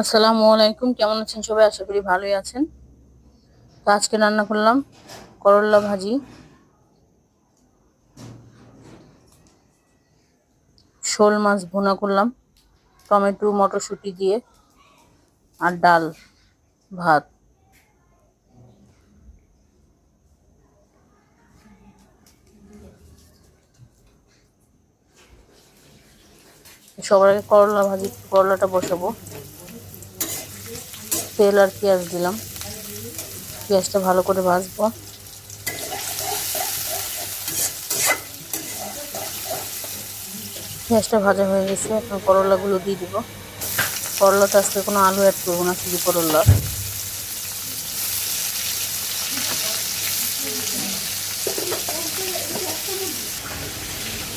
আসসালামু আলাইকুম। কেমন আছেন সবাই? আশা করি ভালোই আছেন। তো আজকে রান্না করলাম করল্লা ভাজি। শোল মাছ ভুনা করলাম। টমেটো, মটরশুঁটি দিয়ে আর ডাল, ভাত। সবার আগে করলা ভাজি, করলাটা বসাবো। তেল আর পেঁয়াজ দিলাম। পেঁয়াজটা ভালো করে ভাজবো। পেঁয়াজটা ভাজা হয়ে গেছে, এখন করলাগুলো দিয়ে দিব। করলাতে আজকে কোনো আলু অ্যাড করব না, শুধু করলা।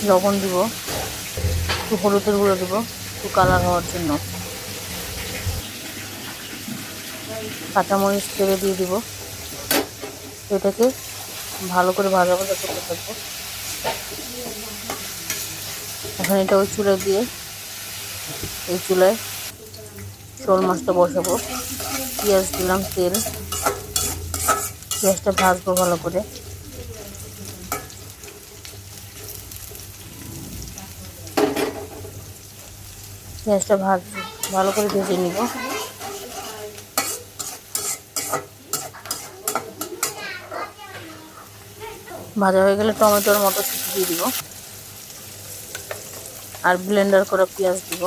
লবণ দিব, একটু হলুদের গুঁড়ো দেবো, একটু কালার হওয়ার জন্য। কাঁচামরিচ তেলে দিয়ে দিব। এটাকে ভালো করে ভাজা ভাজা করতে থাকব। এখন এটা ওই চুলায় দিয়ে এই চুলায় শোল মাছটা বসাবো। পেঁয়াজ দিলাম, তেল। পেঁয়াজটা ভাজবো ভালো করে। পেঁয়াজটা ভাজ ভালো করে ভেজে নিব। ভাজা হয়ে গেলে টমেটোর মটরশুঁটি দিয়ে দিব। আর ব্লেন্ডার করা পেঁয়াজ দিব।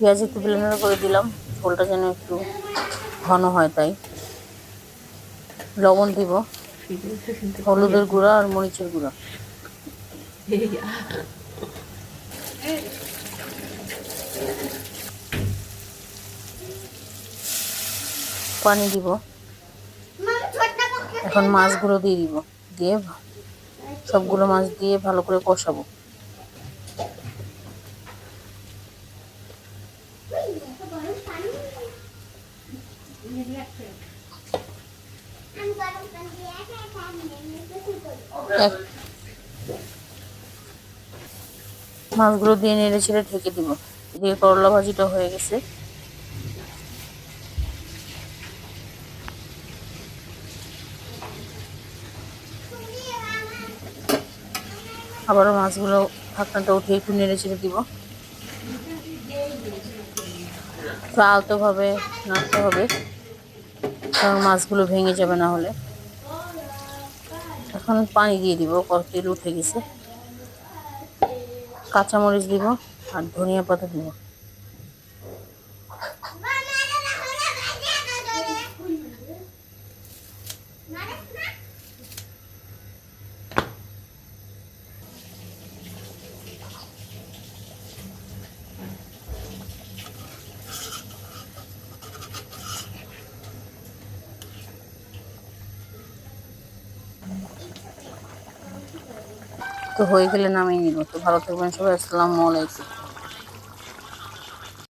পেঁয়াজ একটু ব্লেন্ডার করে দিলাম। ঝোলটা যেন একটু ঘন হয় তাই। লবণ দিব। হলুদের গুঁড়া আর মরিচের গুঁড়া। পানি দিব। এখন মাছগুলো দিয়ে দিব, দিয়ে সবগুলো মাছ দিয়ে ভালো করে কষাবো। মাছগুলো দিয়ে নেড়ে ছেড়ে ঢেকে দিব। এদিকে করলা ভাজিটা হয়ে গেছে। আবারও মাছগুলো ঢাকনাটা উঠে একটু নেড়ে ছেড়ে দিব। আলতো আলতোভাবে নাড়তে হবে, কারণ মাছগুলো ভেঙে যাবে না হলে। এখন পানি দিয়ে দিব তেল উঠে গেছে। কাঁচামরিচ দিব আর ধনিয়া পাতা দিব। তো হয়ে গেলে নামিয়ে নিব। তো ভালো থাকবেন সবাই আসসালামু আলাইকুম।